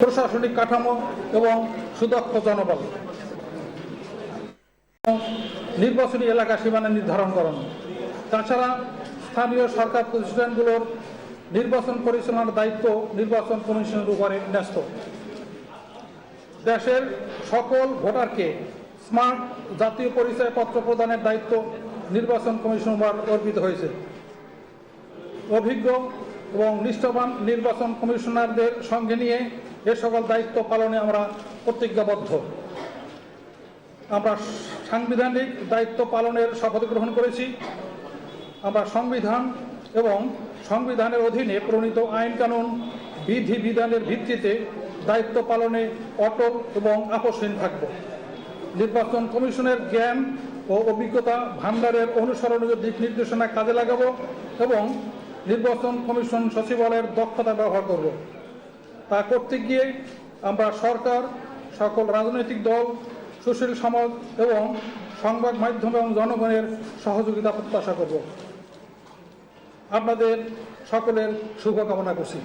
প্রশাসনিক কাঠামো এবং সুদক্ষ জনবল। নির্বাচনী এলাকা সীমানা নির্ধারণ করণ তাছাড়া স্থানীয় সরকার প্রতিষ্ঠানগুলোর নির্বাচন পরিচালনার দায়িত্ব নির্বাচন কমিশনের উপরে ন্যস্ত। দেশের সকল ভোটারকে স্মার্ট জাতীয় পরিচয়পত্র প্রদানের দায়িত্ব নির্বাচন কমিশন অর্পিত হয়েছে। অভিজ্ঞ এবং নিষ্ঠাবান নির্বাচন কমিশনারদের সঙ্গে নিয়ে এ সকল দায়িত্ব পালনে আমরা প্রতিজ্ঞাবদ্ধ। আমরা সাংবিধানিক দায়িত্ব পালনের শপথ গ্রহণ করেছি। আমরা সংবিধান এবং সংবিধানের অধীনে প্রণীত আইন কানুন, বিধি বিধানের ভিত্তিতে দায়িত্ব পালনে অটল এবং আপোষহীন থাকব। নির্বাচন কমিশনের জ্ঞান ও অভিজ্ঞতা ভান্ডারের অনুসরণীয় দিক নির্দেশনা কাজে লাগাবো এবং নির্বাচন কমিশন সচিবালয়ের দক্ষতা ব্যবহার করব। তা করতে গিয়ে আমরা সরকার, সকল রাজনৈতিক দল, সুশীল সমাজ এবং সংবাদ মাধ্যম এবং জনগণের সহযোগিতা প্রত্যাশা করব। আপনাদের সকলের শুভকামনা করছি।